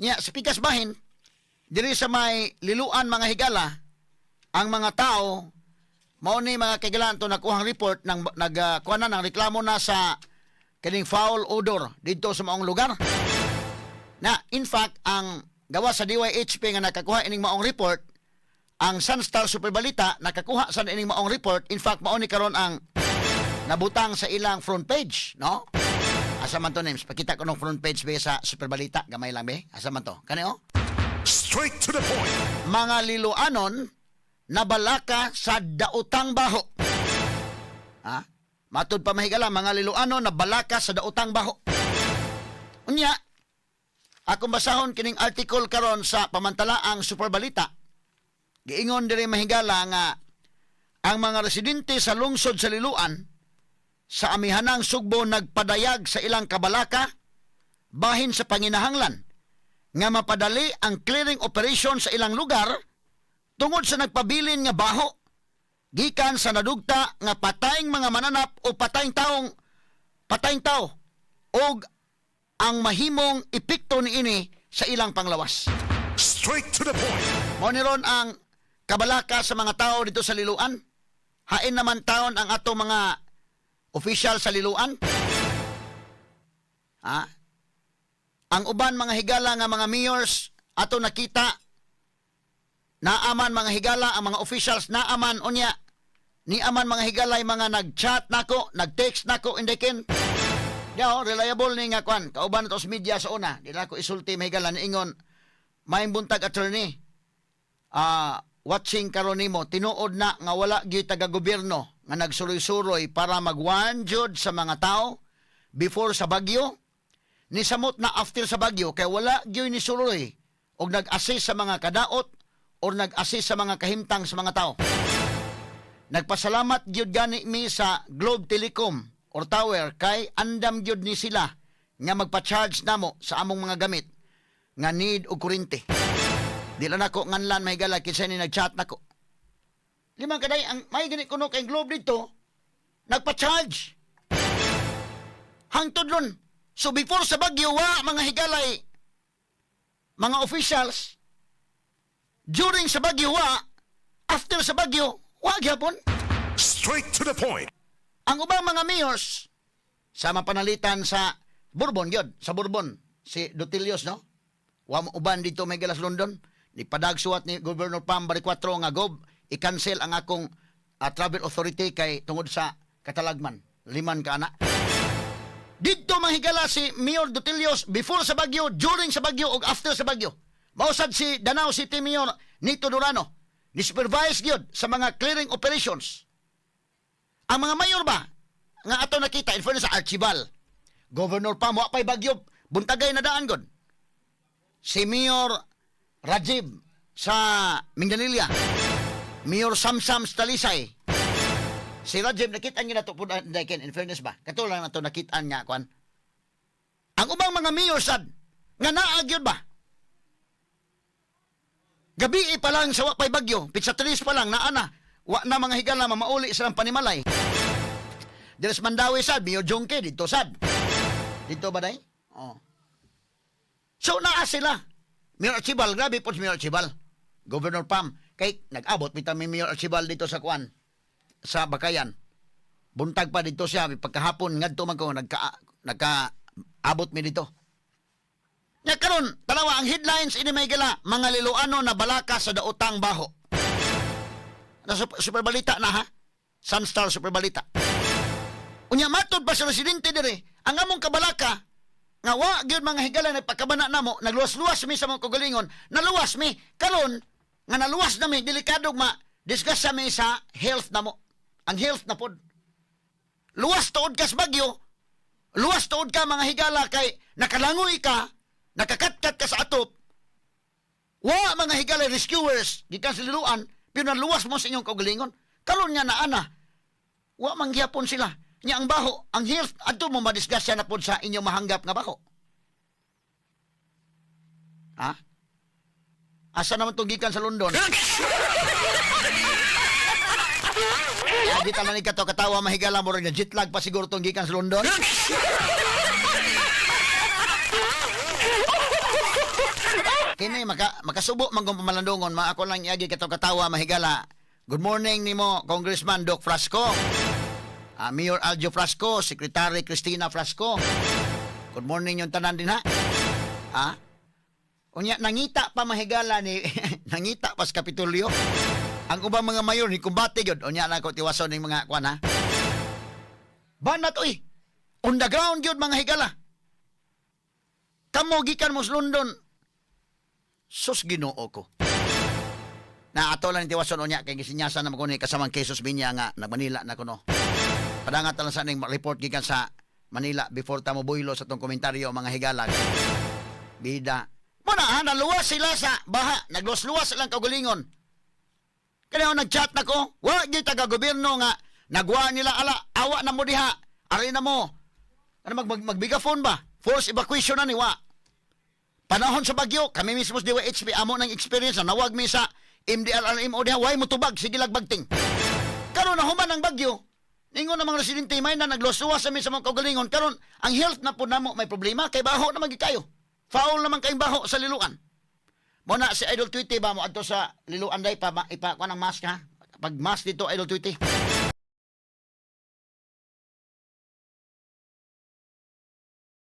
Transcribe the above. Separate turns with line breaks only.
Nya sa pikas bahin diri sa may liluan mga higala ang mga tao mao ni mga kaigalan to nakuhang report ng nag uh, na ng reklamo na sa kining foul odor dito sa maong lugar. Na in fact ang gawa sa DYHP nga nakakuha ining maong report ang Sunstar Super Balita nakakuha sa ining maong report in fact mao ni karon ang nabutang sa ilang front page no asa man to names pakita ko ng front page be sa Super Balita gamay lang be asa man to kani oh
Straight to the point.
mga liloanon na balaka sa daotang baho. Ha? Matud pa mahigala, mga liloanon na balaka sa daotang baho. Unya, akong basahon kining article karon sa pamantalaang Superbalita. Giingon diri mahigala nga ang mga residente sa lungsod sa Liluan sa amihanang Sugbo nagpadayag sa ilang kabalaka bahin sa panginahanglan nga mapadali ang clearing operation sa ilang lugar tungod sa nagpabilin nga baho gikan sa nadugta nga patayng mga mananap o patayng taong patayng tao og ang mahimong epekto niini sa ilang panglawas.
Straight to the point.
Mao ni ron ang kabalaka sa mga tao dito sa Liluan. Hain naman taon ang ato mga official sa Liluan. Ha? Ang uban mga higala nga mga mayors ato nakita naaman mga higala ang mga officials naaman unya ni aman mga higalay mga nag-chat nako, nag-text nako indikin. Yo, reliable ni nga kwan. Kauban to sa media sa una. Di na ko isulti mahigala ni ingon may buntag attorney. Ah, watching karon nimo tinuod na nga wala gyud taga gobyerno nga nagsuroy-suroy para magwan jud sa mga tao before sa bagyo ni samot na after sa bagyo kay wala gyud ni suroy og nag-assist sa mga kadaot or nag-assist sa mga kahimtang sa mga tao. Nagpasalamat gyud gani mi sa Globe Telecom or Tower kay andam gyud ni sila nga magpa-charge namo sa among mga gamit nga need og kuryente. Di lang ako nganlan may gala kinsa ni nag-chat nako. Lima kaday ang may gani kuno kay Globe dito nagpa-charge. Hangtod ron. So before sa bagyo wa mga higalay mga officials during sa bagyo wa after sa bagyo wa gyapon.
Straight to the point.
Ang ubang mga mayors sa mapanalitan sa Bourbon gyud, sa Bourbon si Dutilios no. Wa mo uban dito may galas London. Ni padagsuwat ni Governor Pam Baricuatro nga gob i-cancel ang akong ah, travel authority kay tungod sa katalagman. Liman ka ana. Dito mahigala si Mayor Dutilios before sa Bagyo, during sa Bagyo ug after sa Bagyo. Mausad si Danao City Mayor Nito Durano ni supervise gyud sa mga clearing operations. Ang mga mayor ba nga ato nakita in sa Archibal. Governor pa mo pay bagyo buntagay na daan gud. Si Mayor Rajib sa Mindanilla. Mayor Samsam Stalisay. Si Rajib nakita niya na to po dakin in fairness ba? Katulad na to nakita niya kwan. Ang ubang mga mayor sad nga naa gyud ba? Gabi pa lang sa wapay bagyo, pizza tris pa lang naa na. Wa na mga higala mamauli silang panimalay. Diras Mandawi sad, Mayor Jongke dito sad. Dito ba day? Oh. So naa sila. Mayor Archibal, grabe po si Mayor Archibal. Governor Pam, kay nag-abot bitaw mi Mayor Archibal dito sa Kwan sa Bakayan. Buntag pa dito siya pagkahapon ngadto man ko nagka nagka abot mi dito. Nya karon, tanawa ang headlines ini may gala mga liloano na balaka sa daotang baho. Na super, balita na ha? Sunstar super balita. Unya matod pa sa residente dire, ang among kabalaka nga wa gyud mga higala na pagkabana namo nagluwas-luwas mi sa mga kagalingon naluwas mi karon nga naluwas na mi delikado ma discuss sa mi sa health namo ang health na pod. Luwas tuod ka sa bagyo luwas tuod ka mga higala kay nakalangoy ka nakakatkat ka sa atop. Wa mga higala rescuers gikan sa liluan pero naluwas mo sa inyong kagalingon karon nga na ana wa mangyapon sila. Nya ang baho ang health adto mo madisgasya na pod sa inyong mahanggap nga baho. Ha asa naman tong gikan sa London Di taman ni kato katawa mahigala mo rin jet lag pa siguro tong gikan sa London kini maka makasubo man kung pamalandungon ma ako lang iagi kato katawa mahigala. Good morning nimo Congressman Doc Frasco. Ah, Mayor Aljo Frasco, Secretary Cristina Frasco. Good morning yung tanan din ha. Ha? Unya nangita pa mahigala ni nangita pa sa Kapitolyo. Ang ubang mga mayor ni kumbate gyud unya na ko tiwason ning mga kwan ha. Banat oy. On the ground gyud mga higala. Kamo gikan mo London. Sus Ginoo ko. Na ato lang tiwason unya kay gisinyasan na ko kasamang Jesus Binya nga nag Manila na kuno. Padangat lang sa ning report gikan sa Manila before ta mo sa tong komentaryo mga higala. Bida. Mo na ha, naluwas sila sa baha. Nagluwas-luwas silang kaugalingon. Kaya nag-chat na ko, wa di taga gobyerno nga nagwa nila ala awa na mo diha. Ari na mo. Ano mag, mag magbigaphone ba? Force evacuation na ni. Panahon sa bagyo, kami mismo sa DWHP amo ng experience na nawag mi sa MDRRMO diha way mo tubag sige lagbagting. Karon na human ang bagyo. Ningon na mga residente may na nagluwas sa mi sa mga kaugalingon karon ang health na po namo may problema kay baho na magikayo. Foul naman kayong baho sa liluan. Mo na si Idol Tweety ba mo adto sa liluan day pa ipa ko ng mask ha. Pag mask dito Idol Tweety.